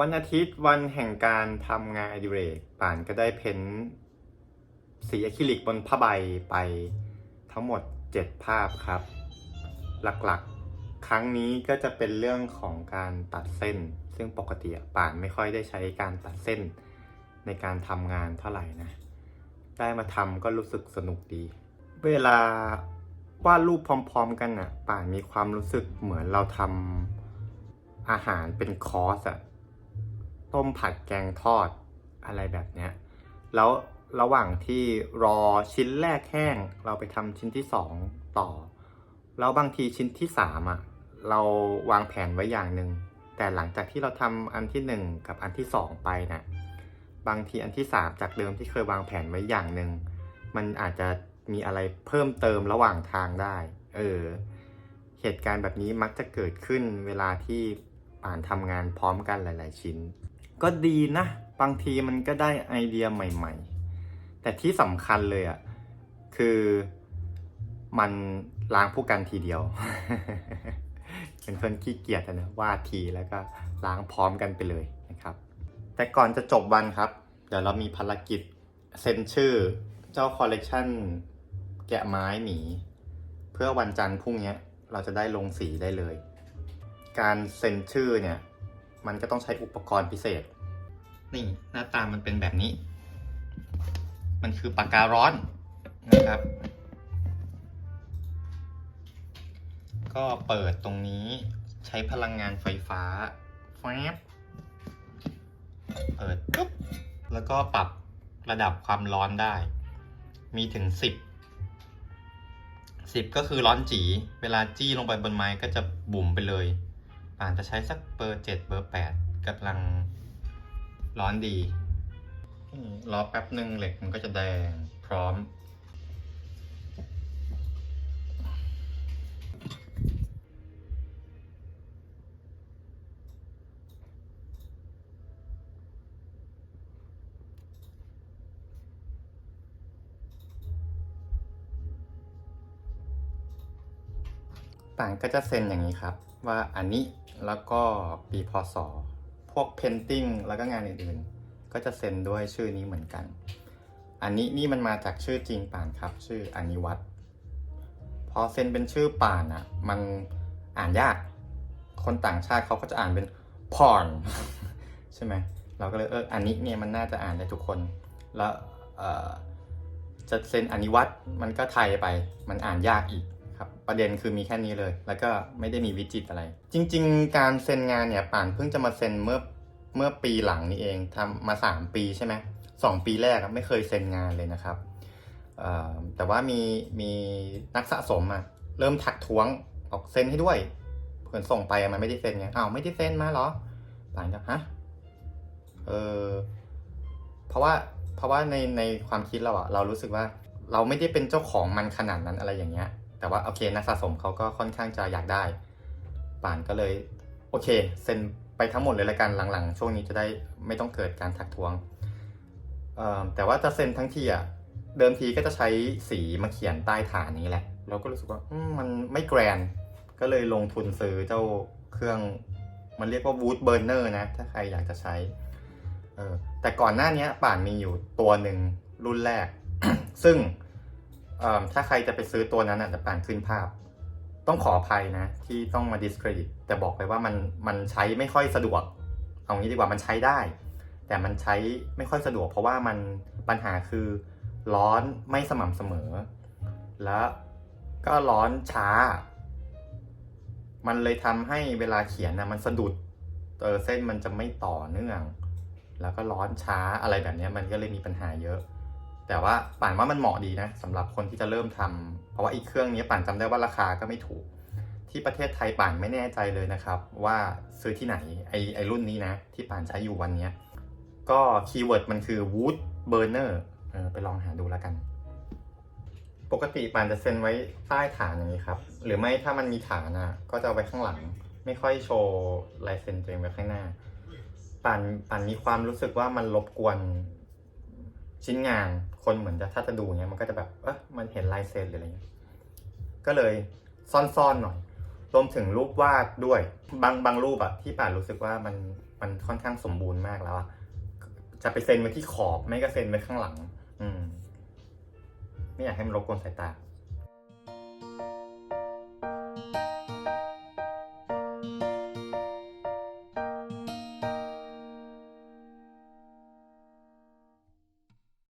วันอาทิตย์วันแห่งการทำงานอดิเรกป่านก็ได้เพ้นสีอะคริลิกบนผ้าใบไปทั้งหมด 7 ภาพครับ หลักๆ ครั้งนี้ก็จะเป็นเรื่องของการตัดเส้น ซึ่งปกติป่านไม่ค่อยได้ใช้การตัดเส้นในการทำงานเท่าไหร่นะ ได้มาทำก็รู้สึกสนุกดี เวลาวาดรูปพร้อมๆ กันน่ะป่านมีความรู้สึกเหมือนเราทำอาหารเป็นคอร์สอะ ต้มผัดแกงทอดอะไรแบบเนี้ยแล้วระหว่างที่รอชิ้นแรกแห้ง เราไปทำชิ้นที่สองต่อ แล้วบางทีชิ้นที่สามอะเราวางแผนไว้อย่างหนึ่งแต่หลังจากที่เราทำอันที่หนึ่งกับอันที่สองไปน่ะบางทีอันที่สามจากเดิมที่เคยวางแผนไว้อย่างหนึ่งมันอาจจะมีอะไรเพิ่มเติมระหว่างทางได้ เออ เหตุการณ์แบบนี้มักจะเกิดขึ้นเวลาที่อ่านทำงานพร้อมกันหลาย ๆ ชิ้น ก็ดีนะ บางทีมันก็ได้ไอเดียใหม่ ๆ แต่ที่สำคัญเลยอะ่ะ คือมันล้างผู้กันทีเดียว เป็นคนขี้เกียจอะนะว่าทีแล้วก็ล้างพร้อมกันไปเลยนะครับ แต่ก่อนจะจบวันครับ เดี๋ยวเรามีภารกิจเซ็นชื่อเจ้าคอลเลกชันแกะไม้หมี เพื่อวันจันทร์พรุ่งนี้เราจะได้ลงสีได้เลย การเซ็นชื่อเนี่ย มันก็ต้องใช้อุปกรณ์พิเศษ นี่หน้าตามันเป็นแบบนี้ มันคือปากการ้อนนะครับ ก็เปิดตรงนี้ใช้พลังงานไฟฟ้าแฟบเปิดปุ๊บแล้วก็ปรับระดับความร้อนได้ มีถึงสิบสิบก็คือร้อนจี เวลาจี้ลงไปบนไม้ก็จะบุ๋มไปเลย ป่านจะใช้สักเบอร์เจ็ดเบอร์แปดกำลังร้อนดีรอแป๊บหนึ่งเหล็กมันก็จะแดงพร้อม ต่างก็จะเซ็นอย่างนี้ครับ ว่าอันนี้แล้วก็ปีพศ พวกเพนติ้งแล้วก็งานอื่นๆ ก็จะเซ็นด้วยชื่อนี้เหมือนกัน อันนี้นี่มันมาจากชื่อจริงป่านครับ ชื่ออนิวัตพอเซ็นเป็นชื่อป่านอะมันอ่านยาก คนต่างชาติเขาก็จะอ่านเป็นพอนใช่ไหมเราก็เลยเอออันนี้เนี่ยมันน่าจะอ่านได้ทุกคน แล้วจะเซ็นอนิวัตมันก็ไทยไป มันอ่านยากอีก ครับ ประเด็นคือมีแค่นี้เลย แล้วก็ไม่ได้มีวิจิตอะไร จริง ๆ การเซ็นงานเนี่ยป่านเพิ่งจะมาเซ็นเมื่อเมื่อปีหลังนี้เองทำมา 3 ปีใช่ไหมสองปีแรกไม่เคยเซ็นงานเลยนะครับแต่ว่ามีมีนักสะสมอะเริ่มถักท้วงบอกเซ็นให้ด้วยเพื่อนส่งไปอะมันไม่ได้เซ็นไงอ้าวไม่ได้เซ็นมาเหรอป่านก็ฮะเออเพราะว่าเพราะว่าในในความคิดเราอะเรารู้สึกว่าเราไม่ได้เป็นเจ้าของมันขนาดนั้นอะไรอย่างเงี้ย แต่ว่าโอเคนักสะสมเขาก็ค่อนข้างจะอยากได้ ป่านก็เลย โอเค เซ็นไปทั้งหมดเลยละกันหลังๆ ช่วงนี้จะได้ไม่ต้องเกิดการทักท้วง แต่ว่าจะเซ็นทั้งทีอะเดิมทีก็จะใช้สีมาเขียนใต้ฐานนี้แหละ เราก็รู้สึกว่ามันไม่แกรนก็เลยลงทุนซื้อเจ้าเครื่องมันเรียกว่า Wood Burner นะ ถ้าใครอยากจะใช้เออแต่ก่อนหน้านี้ป่านมีอยู่ตัวหนึ่งรุ่นแรก ซึ่ง ถ้าใครจะไปซื้อตัวนั้นอะจะปานขึ้นภาพ ต้องขออภัยนะ ที่ต้องมา discredit แต่บอกไปว่ามันมันใช้ไม่ค่อยสะดวก เอางี้ดีกว่ามันใช้ได้ แต่มันใช้ไม่ค่อยสะดวก เพราะว่ามันปัญหาคือร้อนไม่สม่ำเสมอ แล้วก็ร้อนช้า มันเลยทำให้เวลาเขียนนะมันสะดุดเออเส้นมันจะไม่ต่อเนื่อง แล้วก็ร้อนช้าอะไรแบบนี้มันก็เลยมีปัญหาเยอะ แต่ว่าป่านว่ามันเหมาะดีนะสำหรับคนที่จะเริ่มทำเพราะว่าอีกเครื่องนี้ป่านจำได้ว่าราคาก็ไม่ถูก ที่ประเทศไทยป่านไม่แน่ใจเลยนะครับ ว่าซื้อที่ไหนไอไอรุ่นนี้นะ ที่ป่านใช้อยู่วันนี้ก็คีย์เวิร์ดมันคือ wood burner เออไปลองหาดูแล้วกัน ปกติป่านจะเซ็นไว้ใต้ฐานอย่างนี้ครับ หรือไม่ถ้ามันมีฐานอะ ก็จะไว้ข้างหลัง ไม่ค่อยโชว์ลายเซ็นตัวเองไว้ข้างหน้าป่านป่านมีความรู้สึกว่ามันรบกวน ชิ้นงานคนเหมือนจะถ้าจะดูเนี้ยมันก็จะแบบเออมันเห็นลายเซ็นหรืออะไรเงี้ยก็เลยซ่อนๆหน่อยรวมถึงรูปวาดด้วย บางบางรูปอะที่ป่านรู้สึกว่ามันมันค่อนข้างสมบูรณ์มากแล้วอะจะไปเซ็นไว้ที่ขอบไม่ก็เซ็นไว้ข้างหลัง อืม ไม่อยากให้มันรบกวนสายตา